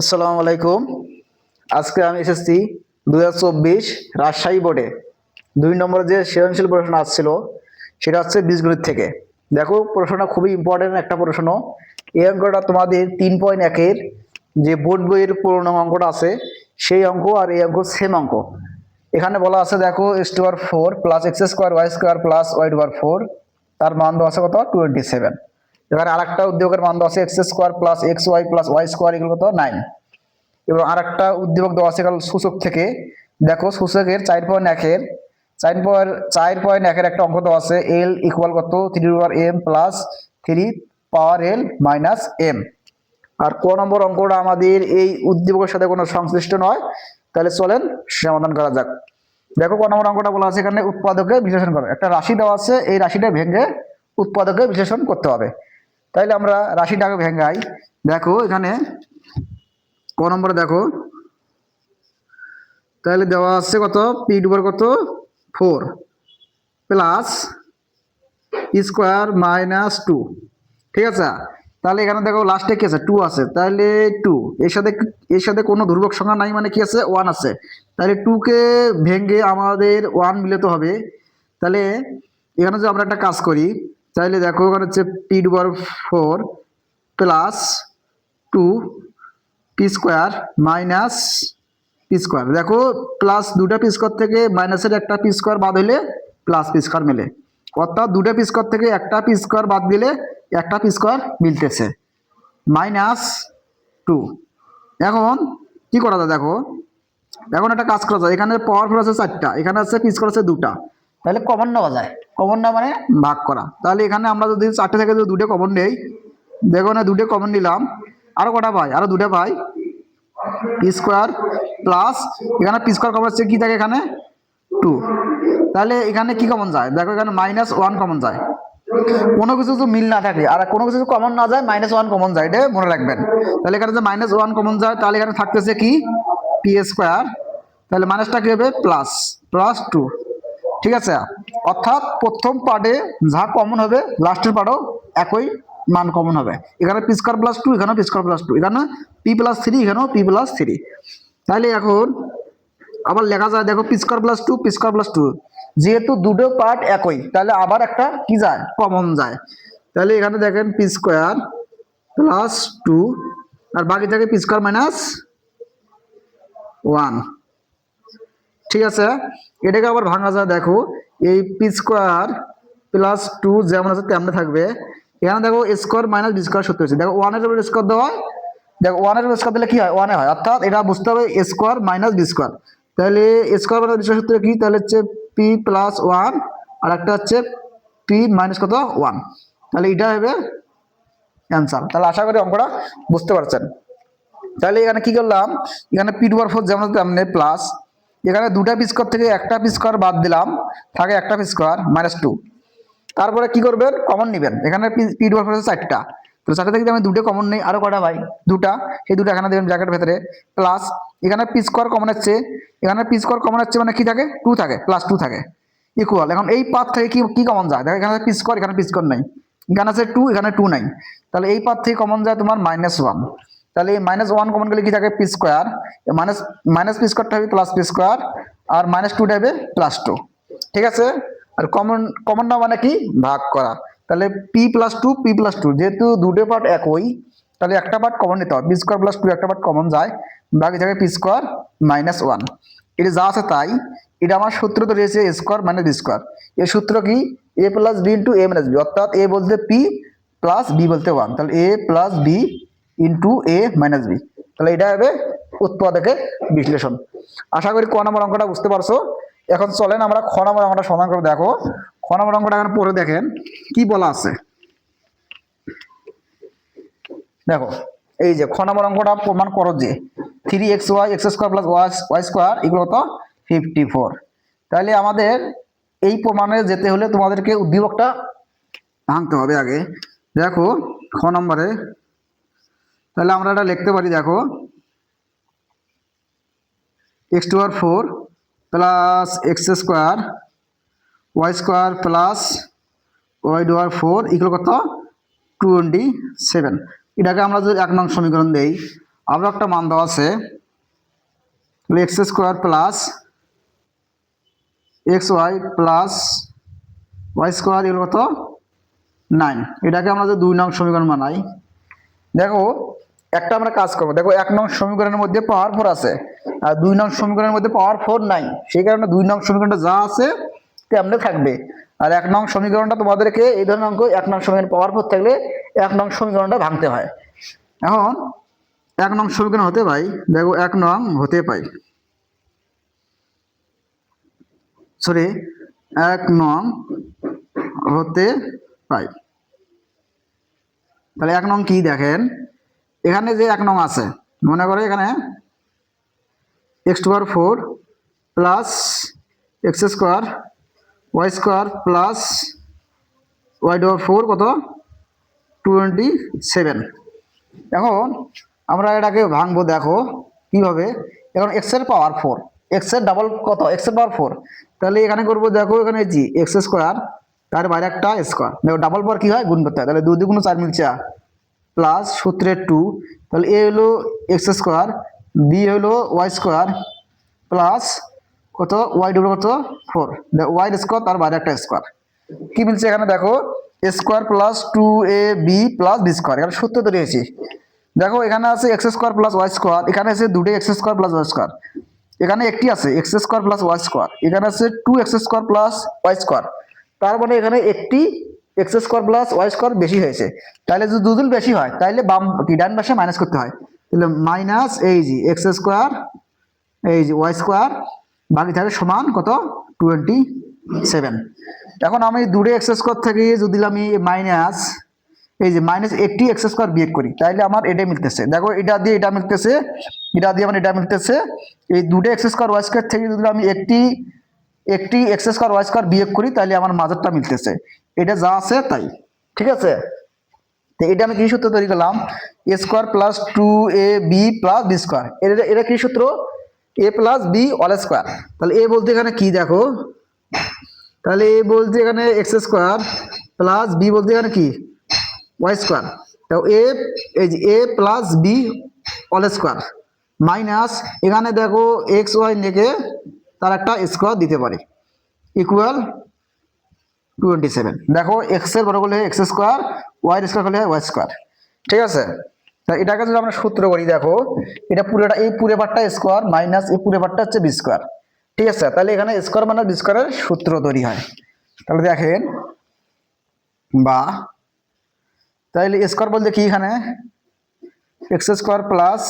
আসসালামু আলাইকুম। আজকে আমি এসেছি দু হাজার চব্বিশ রাজশাহী বোর্ডে। দুই নম্বর যে সৃজনশীল প্রশ্ন আসছিল, সেটা হচ্ছে বীজগণিত থেকে। দেখো, প্রশ্নটা খুবই ইম্পর্টেন্ট একটা প্রশ্ন। এই অঙ্কটা তোমাদের তিন পয়েন্ট একের যে বোর্ড বইয়ের পুরোনো অঙ্কটা আছে, সেই অঙ্ক আর এই অঙ্ক সেম অঙ্ক। এখানে বলা আছে, দেখো x to R four plus x square y square plus y to R four তার মান দেওয়া আছে কত? টোয়েন্টি সেভেন এখানে আরেকটা উদ্যোগের মান দেওয়া আছে x square plus x y plus y square এগুলো কত? নাইন এবং আরেকটা উদ্দীপক দেওয়া আছে সূচক থেকে। দেখো সূচকের চার পয়েন্ট একের, চার পয়েন্ট চার পয়েন্ট একের একটা অঙ্ক দেওয়া আছে এল ইকুয়াল কত? Three power m plus three power l minus m আর ক নম্বর অঙ্কটা আমাদের এই উদ্দীপকের সাথে কোনো সংশ্লিষ্ট নয়। তাহলে চলেন সমাধান করা যাক। দেখো ক নম্বর অঙ্কটা বলা আছে এখানে উৎপাদকে বিশ্লেষণ করো। একটা রাশি দেওয়া আছে, এই রাশিটা ভেঙে উৎপাদকে বিশ্লেষণ করতে হবে। তাইলে আমরা রাশিটাকে ভেঙ্গাই। দেখো এখানে, ক নম্বরে দেখো। তাহলে দেওয়া আছে কত? পি ডুবার কত? Four plus square minus two. ঠিক আছে? তাহলে এখানে দেখো লাস্টে কি আছে? টু আছে। তাহলে টু। এর সাথে এর সাথে কোনো ধ্রুবক সংখ্যা নাই মানে কি আছে? ওয়ান আছে। তাহলে টুকে ভেঙে আমাদের ওয়ান মিলাতে হবে। তাহলে এখানে যদি আমরা একটা কাজ করি তাহলে দেখো ওখানে হচ্ছে পি ডুবার four plus two p square minus p square দেখো প্লাস দুটা পি স্কোয়ার থেকে মাইনাসের একটা পি স্কোয়ার বাদ হলে প্লাস পি স্কোয়ার মেলে। অর্থাৎ দুটা পি স্কোয়ার থেকে একটা পি স্কোয়ার বাদ দিলে একটা পি স্কোয়ার মিলতেছে। মাইনাস টু এখন কি করা যায় দেখো? এখন একটা কাজ করা যায়। এখানে পাওয়ার ফোর আছে চারটা, এখানে আছে পি স্কোয়ার আছে দুটা। তাহলে কমন নেওয়া যায়। কমন না মানে ভাগ করা। তাহলে এখানে আমরা যদি চারটে থেকে যদি দুটো কমন নেই, দেখো না দুটো কমন নিলাম, আরও কটা পাই? আরও দুটো পাই। পি স্কোয়ার প্লাস এখানে পি স্কোয়ার কমন হচ্ছে কি থাকে এখানে? টু তাহলে এখানে কি কমন যায়? দেখো এখানে মাইনাস ওয়ান কমন যায়। কোনো কিছু যদি মিল না থাকে, আর কোনো কিছু কমন না যায় মাইনাস ওয়ান কমন যায়, এটা মনে রাখবেন। তাহলে এখানে যে মাইনাস ওয়ান কমন যায়, তাহলে এখানে থাকতেছে কি? পি স্কোয়ার তাহলে মাইনাসটা কি হবে? প্লাস প্লাস টু ঠিক আছে? অর্থাৎ প্রথম পার্টে যা কমন হবে লাস্টের পার্টও একই মান কমন হবে। এখানে পি স্কোয়ার প্লাস টু এখানেও পি স্কোয়ার প্লাস টু এখানে পি প্লাস থ্রি এখানেও পি প্লাস থ্রি তাহলে এখন আবার লেখা যায়, দেখো p square plus two p square plus two যেহেতু দুটো পার্ট একই তাহলে আবার একটা কি যায়? কমন যায়। তাহলে এখানে দেখেন পি স্কোয়ার প্লাস টু আর বাকি থাকে পি স্কোয়ার মাইনাস ওয়ান ঠিক আছে? এটাকে আবার ভাঙা যায়, দেখো। এই পি স্কোয়ার প্লাস টু যেমন আছে, তেমন থাকবে। এখানে দেখো স্কোয়ার মাইনাস বি স্কোয়ার সত্যি হচ্ছে দেখো ওয়ানের উপর স্কোয়ার দেওয়া হয়। দেখো ওয়ানের উপর স্কোয়ার দিলে কি হয়? ওয়ানে হয়। অর্থাৎ এটা বুঝতে হবে স্কোয়ার মাইনাস বি স্কোয়ার তাহলে স্কোয়ার মাইনাস বি স্কোয়ার সূত্র কি? তাহলে হচ্ছে পি প্লাস ওয়ান আর একটা হচ্ছে পি মাইনাস কত? ওয়ান তাহলে এটা হবে অ্যান্সার তাহলে আশা করি অঙ্কটা বুঝতে পারছেন। তাহলে এখানে কি করলাম? এখানে পি আর ফোর যেমন তেমনি প্লাস এখানে দুটা পি স্কোয়ার থেকে একটা পি স্কোয়ার বাদ দিলাম, থাকে একটা পি স্কোয়ার মাইনাস টু তারপরে কি করবেন? কমন নেবেন। এখানে পি টু ফোর চারটা। তো চারটা থেকে আমি দুটো কমন নেই, আরও কটা ভাই? দুটা। সেই দুটো এখানে দেবেন ব্র্যাকেটের ভেতরে। প্লাস এখানে পি স্কোয়ার কমন হচ্ছে। এখানে পি স্কোয়ার কমন হচ্ছে মানে কি থাকে? টু থাকে। প্লাস টু থাকে। ইকুয়াল এখন এই পাথ থেকে কি কি কমন যায়? দেখো, এখানে পি স্কোয়ার এখানে পি স্কোয়ার নাই। এখানে আছে টু এখানে টু নাই। তাহলে এই পাথ থেকে কমন যায় তোমার মাইনাস ওয়ান তাহলে এই মাইনাস ওয়ান কমন গেলে কি থাকে? P square minus minus p স্কোয়ারটা হবে প্লাস পি স্কোয়ার আর মাইনাস টুটা হবে প্লাস টু ঠিক আছে? আর কমন কমনটা মানে কি? ভাগ করা। তাহলে p plus two p plus two যেহেতু দুটো পার্ট একই, তাহলে একটা পার্ট কমন নিতে হবে। পি স্কোয়ার প্লাস টু একটা পার্ট কমন যায়। বাকি থাকে পি স্কোয়ার মাইনাস ওয়ান এটা যা আছে তাই, এটা আমার সূত্র তো রয়েছে a square minus b square এর সূত্র কি? A plus b into a minus b অর্থাৎ এ বলতে পি প্লাস বি বলতে ওয়ান তাহলে a plus b into a minus b তাহলে এটা হবে উৎপাদকের বিশ্লেষণ। আশা করি ক নম্বর অঙ্কটা বুঝতে পারছ। এখন চলেন আমরা খ নম্বর অঙ্কটা সমাধান করে দেখো। খ নম্বর অঙ্কটা এখন পড়ে দেখেন, কি বলা আছে? দেখো, এই যে খ নম্বর অঙ্কটা প্রমাণ করো যে three x y x square plus y square এগুলো তো ফিফটি ফোর তাহলে আমাদের এই প্রমাণে যেতে হলে তোমাদেরকে উদ্দীপকটা ভাঙতে হবে আগে। দেখো, খ নম্বরে তাহলে আমরা এটা লিখতে পারি, দেখো। X to R four plus x square y square plus y to R four equal কত? টোয়েন্টি সেভেন এটাকে আমরা যদি এক নং সমীকরণ দেই আরও একটা মান দেওয়া আছে। X square plus x y plus y square এগুলো কত? নাইন এটাকে আমরা যদি দুই নং সমীকরণ বানাই, দেখো একটা আমরা কাজ করব। দেখো, এক নং সমীকরণের মধ্যে পাওয়ার ফোর আছে, আর দুই নং সমীকরণের মধ্যে পাওয়ার ফোর নাই। সেই কারণে দুই নং সমীকরণটা যা আছে, তেমনি থাকবে। আর এক নং সমীকরণটা তোমাদেরকে এই ধরনের অঙ্ক, এক নং সমীকরণ পাওয়ার ফোর থাকলে এক নং সমীকরণটা ভাঙতে হয়। এখন এক নং সমীকরণ হতে পাই, দেখো, এক নং হতে পাই। সরি এক নং হতে পাই। তাহলে এক নং কি দেখেন? এখানে যে এক নং আছে, মনে করো এখানে x to power four plus x square y square plus y to four কত? টোয়েন্টি সেভেন এখন আমরা এটাকে ভাঙবো, দেখো কীভাবে। এখন এক্সের পাওয়ার ফোর এক্সের ডাবল কত? এক্সের পাওয়ার ফোর তাহলে এখানে করব, দেখো এখানে জি এক্স স্কোয়ার তার বাইরে একটা স্কোয়ার দেখো ডাবল পাওয়ার কী হয়? গুণ করতে হয়। তাহলে দুই দুগুণ চার মিলছে প্লাস সূত্রের টু তাহলে এ হলো এক্স স্কোয়ার বি হলো ওয়াই স্কোয়ার প্লাস কত? ওয়াই ডবল কত? ফোর ওয়াই স্কোয়ার তার বাইরে একটা স্কোয়ার কি মিলছে এখানে? দেখো square plus two a b plus b square এখানে সূত্র তৈরি হয়েছে। দেখো, এখানে আছে x square plus y square এখানে আছে দুটো x square plus y square এখানে একটি আছে x square plus y square এখানে আছে two x square plus y square তার মানে এখানে একটি x square plus y square বেশি হয়েছে। তাহলে যদি দুদিন বেশি হয় তাহলে বাম কি, ডান পাশে মাইনাস করতে হয়। তাহলে মাইনাস এই জি এক্স স্কোয়ার, এই যে ওয়াই স্কোয়ার বাকি থাকে সমান কত? টোয়েন্টি সেভেন এখন আমি দুটো এক্স স্কোয়ার থেকে যদি আমি মাইনাস এই যে মাইনাস একটি এক্স স্কোয়ার বিয়োগ করি তাহলে আমার এটা মিলতেছে। দেখো এটা দিয়ে এটা মিলতেছে, এটা দিয়ে আমার এটা মিলতেছে। এই দুটো এক্স স্কোয়ার ওয়াই স্কোয়ার থেকে যদি আমি একটি একটি এক্স স্কোয়ার ওয়াই স্কোয়ার বিয়োগ করি তাহলে আমার মাঝেরটা মিলতেছে। এটা যা আছে তাই, ঠিক আছে? তো এটা আমি কি সূত্র তৈরি করলাম? A square plus two a b plus b square এটা এটা কি সূত্র? A plus b all square তাহলে এ বলতে এখানে কি দেখো? তাহলে এ বলতে এখানে এক্স স্কোয়ার প্লাস বি বলতে এখানে কি? ওয়াই স্কোয়ার তো a a plus b all square minus এখানে দেখো এক্স ওয়াই নেকে তার একটা স্কোয়ার দিতে পারি। Equal twenty seven. দেখো এক্সের বড় করলে এক্স স্কোয়ার ওয়াই স্কোয়ার করলে ওয়াই স্কোয়ার ঠিক আছে? তা এটাকে যদি আমরা সূত্র করি দেখো, এটা পুরোটা, এই পুরো পার্টটা স্কোয়ার মাইনাস এই পুরো পার্টটা হচ্ছে বি স্কোয়ার ঠিক আছে? তাহলে এখানে স্কোয়ার মানে বি স্কোয়ারের সূত্র তৈরি হয়। তাহলে দেখেন, বা, তাহলে স্কোয়ার বলতে কি এখানে? X square plus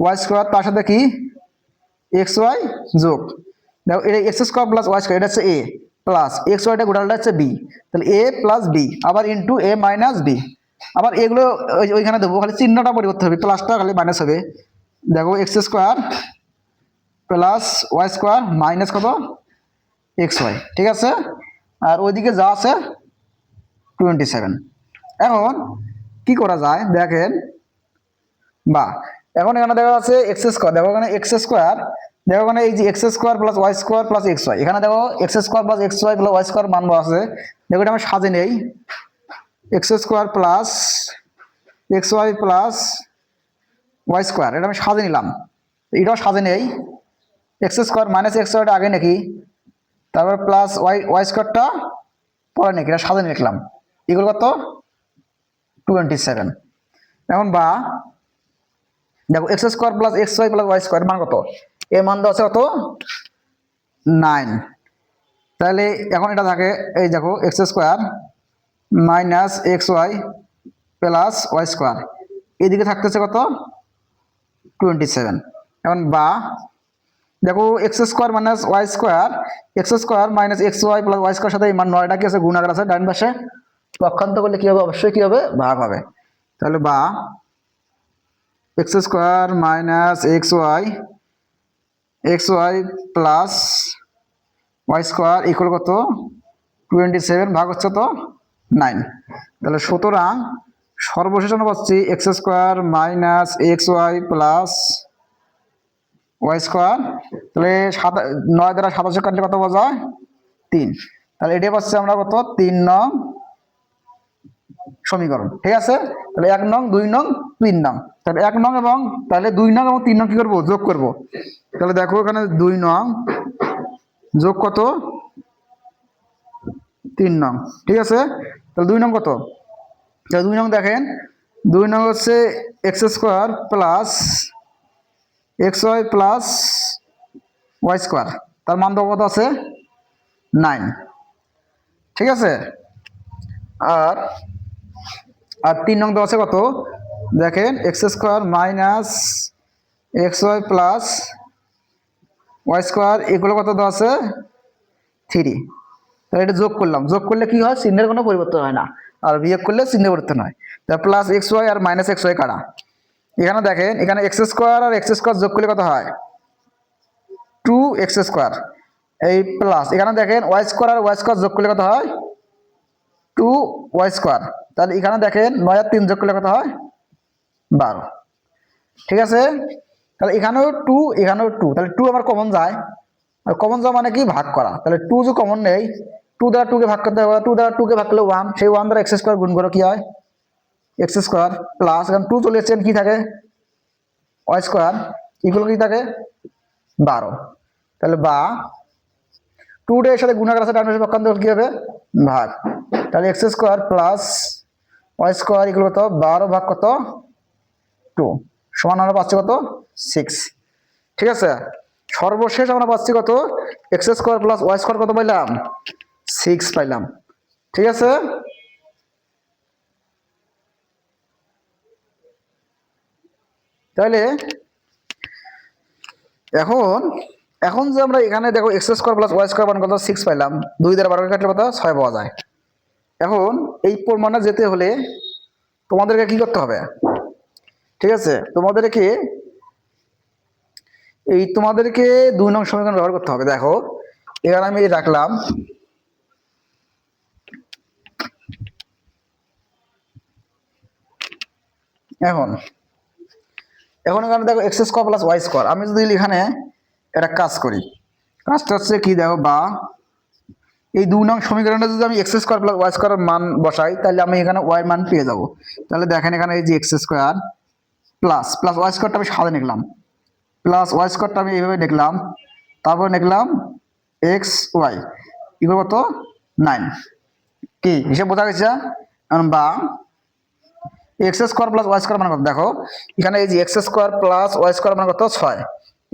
y square তার সাথে কি? এক্স ওয়াই যোগ। দেখো, এটা x square plus y square এটা হচ্ছে এ প্লাস এক্স ওয়াইটা গোটালটা হচ্ছে বি তাহলে এ প্লাস বি আবার ইন্টু এ মাইনাস বি আবার এগুলো ওই- ওইখানে দেবো, খালি চিহ্নটা পরিবর্তন হবে প্লাসটা খালি মাইনাস হবে। দেখো x square plus y square minus কত? এক্স ওয়াই ঠিক আছে? আর ওইদিকে যা আছে টোয়েন্টি সেভেন এখন কি করা যায়? দেখেন, বা, এখন এখানে দেখা আছে এক্স স্কোয়ার দেখো এখানে এক্স স্কোয়ার দেখো এখানে এই যে X square plus Y square plus X Y এখানে দেখো X square plus X Y plus Y square মানবো আছে। দেখো এটা আমি সাজে নেই। X square plus X Y plus Y square এটা আমি সাজে নিলাম। এটাও সাজে নেই। এক্স স্কোয়ার মাইনাস এক্স ওয়াইটা আগে নাকি? তারপর প্লাস ওয়াই ওয়াই স্কোয়ারটা পরে নাকি? এটা সাজে লিখলাম এগুলো কত? টোয়েন্টি সেভেন এখন বা, দেখো x square plus x y plus y square মান কত? এর মান দেওয়া আছে কত? নাইন। তাহলে এখন এটা থাকে, এই দেখো, x square minus x y plus y square. এদিকে থাকতেছে কত? Twenty seven. এখন বা, দেখো, x square minus y square, x square minus x y plus y square সাথে মান নয়টা কি আছে? গুণাগার আছে, ডান পাশে। পক্ষান্ত করলে কি হবে? অবশ্যই কি হবে? ভাগ হবে। তাহলে বা, x square minus x y x y plus y square equal কত? টোয়েন্টি সেভেন ভাগ হচ্ছে তো নাইন তাহলে সুতরাং সর্বশেষ আমরা পাচ্ছি x square minus x y plus y square তাহলে সাত, নয় দ্বারা সাতাশে কাটলে কত বোঝায়? তিন। তাহলে এটাই পাচ্ছি আমরা কত? তিন নং সমীকরণ, ঠিক আছে? তাহলে এক নং, দুই নং, তিন নং। তাহলে এক নং এবং তাহলে দুই নং এবং তিন নং কি করব? যোগ করব। তাহলে দেখো এখানে দুই নং যোগ কত? তিন নং, ঠিক আছে? তাহলে দুই নং কত? তাহলে দুই নং দেখেন, দুই নং হচ্ছে x square plus x y plus y square. তার মান কত আছে? নাইন। ঠিক আছে? আর আর তিন নং দেওয়া আছে কত? দেখেন x square minus x y plus y square এগুলো কত দেওয়া আছে? থ্রি তাহলে এটা যোগ করলাম। যোগ করলে কি হয়? চিহ্নের কোনো পরিবর্তন হয় না। আর বিয়োগ করলে চিহ্নের পরিবর্তন হয়। তা প্লাস এক্স ওয়াই আর মাইনাস এক্স ওয়াই কাটা এখানে দেখেন, এখানে এক্স স্কোয়ার আর এক্স স্কোয়ার যোগ করলে কত হয়? টু এক্স স্কোয়ার এই প্লাস এখানে দেখেন ওয়াই স্কোয়ার আর ওয়াই স্কোয়ার যোগ করলে কত হয়? টু ওয়াই স্কোয়ার তাহলে এখানে দেখেন নয় আর তিন যোগ করলে কত হয়? বারো। ঠিক আছে? তাহলে এখানেও টু এখানেও টু তাহলে টু আমার কমন যায়। আর কমন যাওয়া মানে কি? ভাগ করা। তাহলে টু যে কমন নেই টু দ্বারা টুকে ভাগ করতে হবে। টু দ্বারা টুকে ভাগ করলে ওয়ান সেই ওয়ান দ্বারা এক্স স্কোয়ার গুণ করো, কি হয়? এক্স স্কোয়ার প্লাস এখন টু চলে এসছেন কি থাকে? ওয়াই স্কোয়ার ইকুয়াল কি থাকে? বারো। তাহলে বা টু ডে এর সাথে গুণাকার আছে, ডান পক্ষান্তর কি হবে? ভাগ। তাহলে x square plus y square equal কত? বারো ভাগ কত? টু সমান আমরা পাচ্ছি কত? সিক্স ঠিক আছে? সর্বশেষ আমরা পাচ্ছি কত? X square plus y square কত পাইলাম? সিক্স পাইলাম। ঠিক আছে? তাহলে এখন এখন যে আমরা এখানে দেখো x square plus y square মান কত? সিক্স পাইলাম। দুই দ্বারা বারো কাটলে কত? ছয় পাওয়া যায়। এখন এই প্রমাণে যেতে হলে তোমাদেরকে কি করতে হবে? ঠিক আছে? তোমাদেরকে এই তোমাদেরকে দুই নং সমীকরণ ব্যবহার করতে হবে। দেখো, এখানে আমি রাখলাম। এখন এখন এখানে দেখো x square plus y square আমি যদি এখানে একটা কাজ করি। কাজটা হচ্ছে কি দেখো বা, এই দু নং সমীকরণে যদি আমি এক্স স্কোয়ার প্লাস ওয়াই স্কোয়ারের মান বসাই, তাহলে আমি এখানে ওয়াই মান পেয়ে যাব। তাহলে দেখেন এখানে এই যে x square plus plus y স্কোয়ারটা আমি সাদা নিলাম প্লাস ওয়াই স্কোয়ারটা আমি এইভাবে লিখলাম, তারপর লিখলাম এক্স ওয়াই এগুলো কত? নাইন কি, হিসেব বোঝা গেছে? বা x square plus y square মানে কত? দেখো, এখানে এই যে x square plus y square মানে কত? ছয়।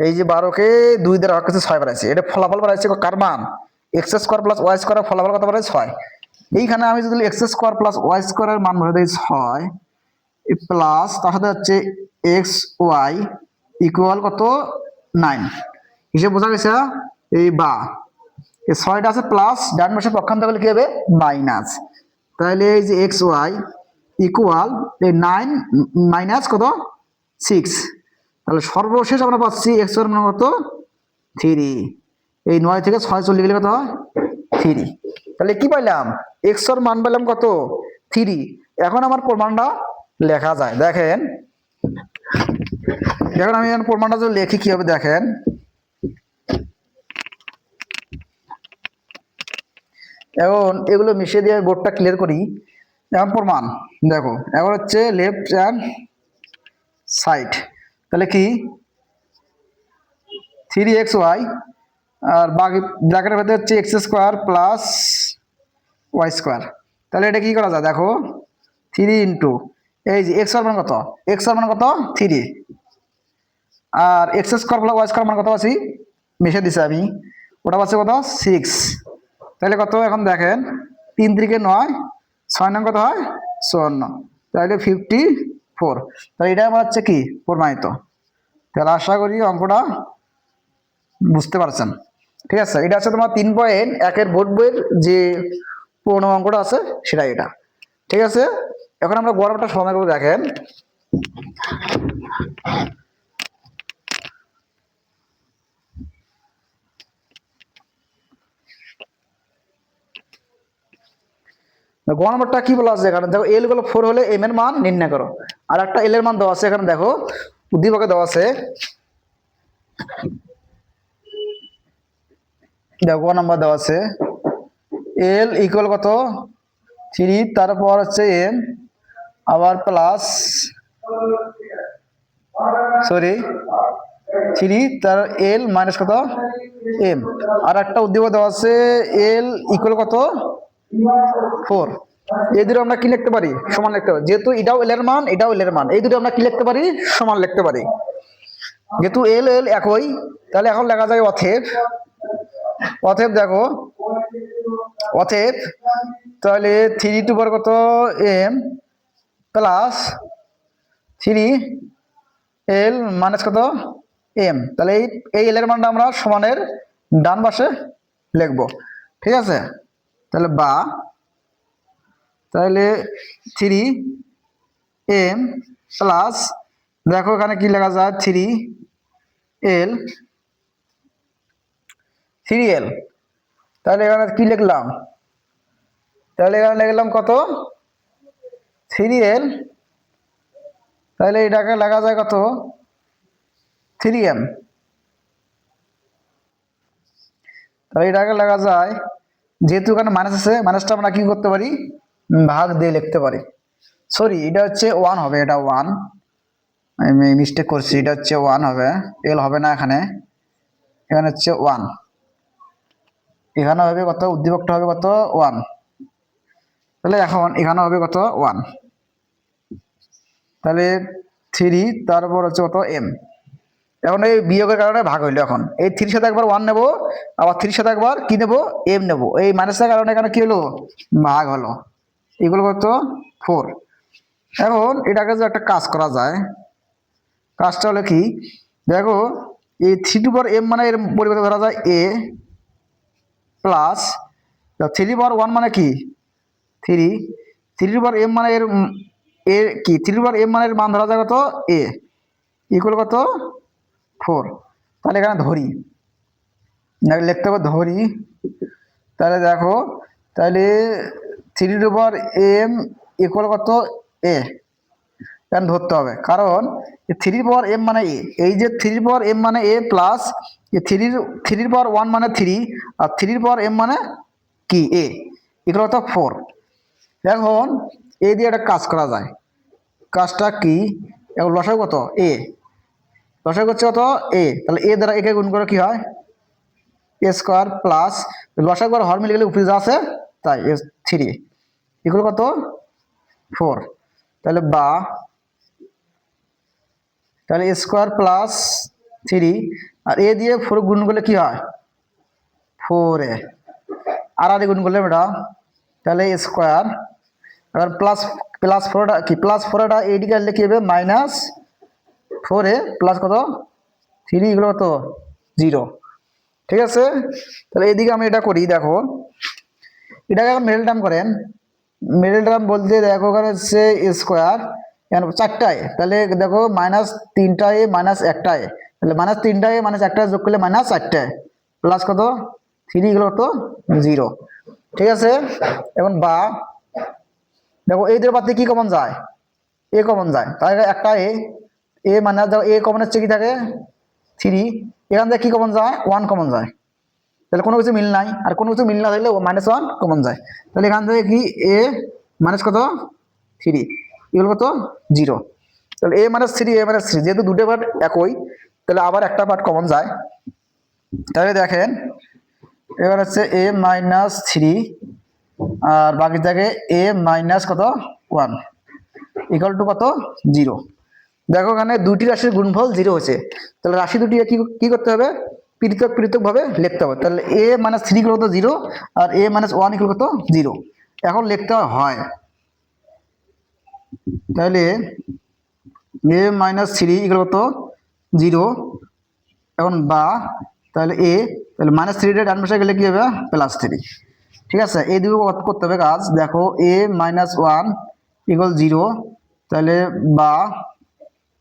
এই যে বারোকে দুই দ্বারা ভাগ করছে ছয় বাড়াইছে। এটা ফলাফল বাড়াইছে কার মান? X square plus y square ফলাফল কত বাড়াইছে? ছয়। এইখানে আমি যদি এক্স স্কোয়ার প্লাস ওয়াই স্কোয়ারের মান বলে দিই ছয় প্লাস তার সাথে হচ্ছে এক্স ওয়াই ইকুয়াল কত? নাইন। হিসেবে বোঝা গেছে এই বা। এই ছয়টা আছে প্লাস ডান পাশে পক্ষান্ত করলে কি হবে? মাইনাস। তাহলে এই যে এক্স ওয়াই ইকুয়াল এই নাইন মাইনাস কত? সিক্স। তাহলে সর্বশেষ আমরা পাচ্ছি এক্স ওয়ার মান কত? থ্রি এই নয় থেকে ছয় চলে গেলে কত হয়? থ্রি তাহলে কি পাইলাম? এক্স ওর মান পেলাম কত? থ্রি এখন আমার প্রমাণটা লেখা যায়। দেখেন। এখন আমি প্রমাণটা যদি লেখি কি হবে দেখেন? এখন এগুলো মিশিয়ে দিয়ে বোর্ডটা ক্লিয়ার করি। এখন প্রমাণ। দেখো, এখন হচ্ছে লেফট হ্যান্ড সাইড তাহলে কি? থ্রি এক্স ওয়াই আর বাকি ব্র্যাকেটের ভেতরে হচ্ছে x square plus y square তাহলে এটা কী করা যায়? দেখো থ্রি ইন্টু এই যে এক্স মান কত? এক্স মান কত? থ্রি আর x square plus y square মানে কত আছি মিশে দিছে আমি। ওটা পাচ্ছে কত? সিক্স তাহলে কত? এখন দেখেন, তিন থেকে নয়, ছয় নং কত হয়? চুয়ান্ন। তাহলে ফিফটি ফোর তাহলে এটা আমার হচ্ছে কি? প্রমাণিত তাহলে আশা করি অঙ্কটা বুঝতে পারছেন। ঠিক আছে? এটা আছে তোমার তিন পয়েন্ট একের ভোট বইয়ের যে পুরোনো অঙ্কটা আছে সেটা এটা। ঠিক আছে? এখন আমরা গরমটা সময় করে দেখেন। গ নম্বরটা কি বলা আছে? এখানে দেখো এলগুলো ফোর হলে এম এর মান নির্ণয় করো। আর একটা এল এর মান দেওয়া আছে, এখানে দেখো, উদ্দীপকে দেওয়া আছে। দেখো ক নাম্বার দেওয়া আছে। এল ইকুয়াল কত? থ্রি তারপর হচ্ছে এম আবার প্লাস সরি থ্রি তার এল মাইনাস কত? এম আর একটা উদ্দীপক দেওয়া আছে এল ইকুয়াল কত? ফোর এই দুটো আমরা কি লিখতে পারি? সমান লিখতে পারি। যেহেতু এটাও এল এর মান, এটাও এল এর মান। এই দুটো আমরা কি লিখতে পারি? সমান লিখতে পারি। যেহেতু এল এল একই, তাহলে এখন লেখা যায় অথেব। অথেব দেখো। অথেব। তাহলে থ্রি টু পর কত? M plus three l minus কত? এম তাহলে এই এই এল এর মানটা আমরা সমানের ডান পাশে লিখব। ঠিক আছে? তাহলে বা, তাহলে থ্রি এম প্লাস দেখো এখানে কি লেখা যায় থ্রি এল থ্রি এল তাহলে এখানে কি লিখলাম, তাহলে এখানে লিখলাম কত থ্রি এল তাহলে এটাকে লেখা যায় কত থ্রি এম তাহলে এটাকে লেখা যায় যেহেতু এখানে মাইনাস আছে মাইনাসটা আমরা কি করতে পারি? ভাগ দিয়ে লিখতে পারি। সরি এটা হচ্ছে ওয়ান হবে, এটা ওয়ান আমি মিস্টেক করছি, এটা হচ্ছে ওয়ান হবে এল হবে না এখানে। এখানে হচ্ছে ওয়ান এখানে হবে কত? উদ্দীপকটা হবে কত? ওয়ান তাহলে এখন এখানে হবে কত? ওয়ান তাহলে থ্রি তারপর হচ্ছে কত? এম এখন এই বিয়োগের কারণে ভাগ হইল এখন। এই থ্রির সাথে একবার ওয়ান নেব, আবার থ্রির সাথে একবার কি নেব? এম নেব। এই মাইনাসের কারণে এখানে কি হলো? ভাগ হলো। এগুলো কত? ফোর এখন এটাকে যে একটা কাজ করা যায়, কাজটা হলো কি? দেখো, এই থ্রি টু পর এম মানে এর পরিবর্তে ধরা যায় a plus three power one মানে কি? Three three to power m মানে এর এ কি? থ্রি টু পাওয়ার এম মানে এর মান ধরা যায় কত? এ ইকুয়াল কত? ফোর। তাহলে এখানে ধরি। লিখতে হবে ধরি। তাহলে দেখো, তাহলে three to power m equal কত? এ এখানে ধরতে হবে। কারণ থ্রি পাওয়ার এম মানে এ এই যে থ্রি পাওয়ার এম মানে এ প্লাস থ্রির থ্রির পাওয়ার ওয়ান মানে থ্রি আর থ্রির পাওয়ার এম মানে কি? এ এগুলো হতো ফোর এখন এ দিয়ে একটা কাজ করা যায়। কাজটা কি? লসাই কত? এ লসাই করছে কত? এ তাহলে এ দ্বারা একে গুণ করে কি হয়? এ স্কোয়ার প্লাস লসাই করে হর মিলে গেলে উপরে যা আছে, তাই এ থ্রি এগুলো কত? ফোর তাহলে বা, তাহলে স্কোয়ার প্লাস থ্রি আর এ দিয়ে ফোর গুণ করলে কি হয়? ফোর এ। আর আর গুণ করলে ম্যাডাম তাহলে এ স্কোয়ার আর প্লাস প্লাস ফোরটা কি? প্লাস ফোরটা এইদিকে আসলে কি হবে? মাইনাস ফোর এ প্লাস কত? থ্রি এগুলো কত জিরো ঠিক আছে? তাহলে এদিকে আমি এটা করি, দেখো। এটাকে মিডল টার্ম করেন। মিডল টার্ম বলতে দেখো ওখানে হচ্ছে স্কোয়ার চারটায়। তাহলে দেখো মাইনাস তিনটায় মাইনাস একটায়। তাহলে মাইনাস তিনটায় মাইনাস একটায় যোগ করলে মাইনাস চারটায় প্লাস কত? থ্রি এগুলো কত জিরো ঠিক আছে? এখন বা, দেখো এই দুটো পাতে কি কমন যায়? এ কমন যায়। তাহলে একটা এ এ মাইনাস দেখো এ কমন হচ্ছে কি থাকে? থ্রি এখান থেকে কি কমন যায়? ওয়ান কমন যায়। তাহলে কোনো কিছু মিল নাই। আর কোনো কিছু মিল না থাকলে মাইনাস ওয়ান কমন যায়। তাহলে এখান থেকে কি এ মাইনাস কত? থ্রি এগুলো কত? জিরো তাহলে a minus three a minus three যেহেতু দুটো পার্ট একই, তাহলে আবার একটা পার্ট কমন যায়। তাহলে দেখেন, এবার হচ্ছে এ মাইনাস থ্রি আর বাকি থাকে এ মাইনাস কত? ওয়ান ইকাল টু কত? জিরো দেখো এখানে দুটি রাশির গুণফল জিরো হয়েছে। তাহলে রাশি দুটি কি করতে হবে? পৃথক পৃথকভাবে লিখতে হবে। তাহলে এ মাইনাস থ্রি কত জিরো আর এ মাইনাস ওয়ান ইকুয়াল কত জিরো এখন লিখতে হয় তাহলে এ মাইনাস থ্রি ইকুয়াল কত জিরো এখন বা, তাহলে এ তাহলে মাইনাস থ্রিটা ডান পাশে গেলে কি হবে? প্লাস থ্রি ঠিক আছে? এই দুটো করতে হবে কাজ? দেখো a minus one equal zero তাহলে বা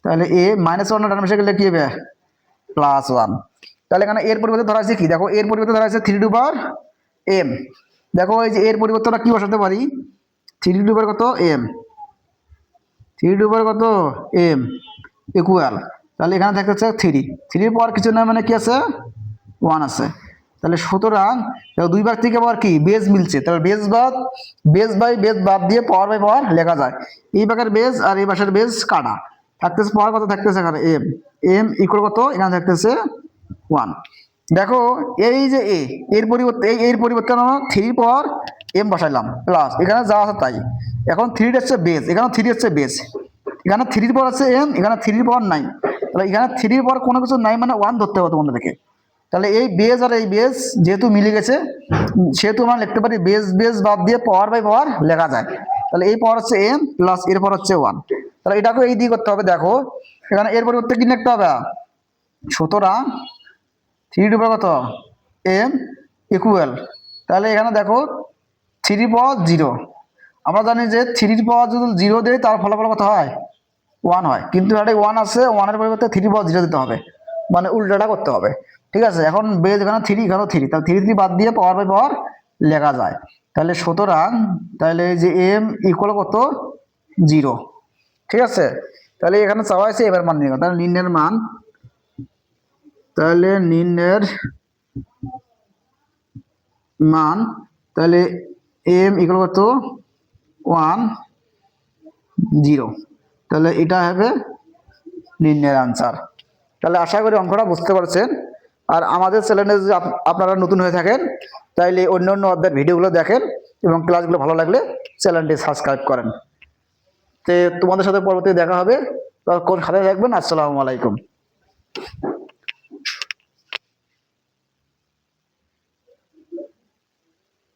তাহলে এ মাইনাস ওয়ান ডান পাশে গেলে কি হবে? প্লাস ওয়ান তাহলে এখানে এর পরিবর্তে ধরা আছে কি? দেখো, এর পরিবর্তে ধরা আছে থ্রি টু পাওয়ার এম দেখো, এই যে এর পরিবর্তে আমরা কি বসাতে পারি? থ্রি টু পাওয়ার কত? এম থ্রি টু পাওয়ার কত? এম ইকুয়াল তাহলে এখানে থাকতে হচ্ছে থ্রি থ্রির পাওয়ার কিছু না মানে কি আছে? ওয়ান আছে। তাহলে সুতরাং দুই ভাগ থেকে আবার কি? বেজ মিলছে। তাহলে বেজ বাদ বেজ বাই বেজ বাদ দিয়ে পাওয়ার বাই পাওয়ার লেখা যায়। এই ভাগের বেজ আর এই পাশের বেজ কাটা। থাকতেছে পাওয়ার কত থাকতেছে এখানে এম এম ইকুয়াল কত? এখানে থাকতেছে ওয়ান দেখো, এই যে এ এর পরিবর্তে এই, এর পরিবর্তে আমরা থ্রি পাওয়ার এম বসাইলাম প্লাস এখানে যা আছে তাই। এখন থ্রি হচ্ছে বেস এখানে থ্রি হচ্ছে বেস এখানে থ্রির পর আছে এম এখানে থ্রির পর নাই তাহলে এখানে থ্রির পর কোনো কিছু নাই মানে ওয়ান ধরতে হবে তোমাদের থেকে তাহলে এই বেস আর এই বেস যেহেতু মিলে গেছে, সেহেতু আমরা লিখতে পারি বেস বেস বাদ দিয়ে পাওয়ার বাই পাওয়ার লেখা যায়। তাহলে এই পাওয়ার হচ্ছে এম প্লাস এর হচ্ছে ওয়ান তাহলে এটাকে এই দিয়ে করতে হবে, দেখো। এখানে এর পরিবর্তে কি লিখতে হবে? সুতরাং থ্রি টু কত? এম ইকুয়াল তাহলে এখানে দেখো থ্রি পাওয়ার জিরো আমরা জানি যে থ্রির পাওয়ার যদি জিরো দেয় তার ফলাফল কত হয়? ওয়ান হয়। কিন্তু এটা ওয়ান আছে ওয়ানের পরিবর্তে থ্রি পাওয়ার জিরো দিতে হবে। মানে উল্টাটা করতে হবে। ঠিক আছে? এখন বেজ এখানে থ্রি এখানেও থ্রি তাহলে থ্রি থ্রি বাদ দিয়ে পাওয়ার বাই পাওয়ার লেখা যায়। তাহলে সুতরাং, তাহলে এই যে এম ইকুয়াল কত? জিরো ঠিক আছে? তাহলে এখানে চাওয়া হয়েছে এবার মান নিয়ে তাহলে নির্ণয়ের মান, তাহলে নির্ণয়ের মান, তাহলে এম ইকুয়াল কত? ওয়ান জিরো তাহলে এটা হবে নির্ণয়ের আনসার তাহলে আশা করি অঙ্কটা বুঝতে পারছেন। আর আমাদের চ্যানেলে যদি আপ- আপনারা নতুন হয়ে থাকেন, তাইলে অন্য অন্য অধ্যায়ের ভিডিওগুলো দেখেন এবং ক্লাসগুলো ভালো লাগলে চ্যানেলটি সাবস্ক্রাইব করেন। তোমাদের সাথে পরবর্তী দেখা হবে। তখন সাথে থাকবেন। আসসালামু আলাইকুম।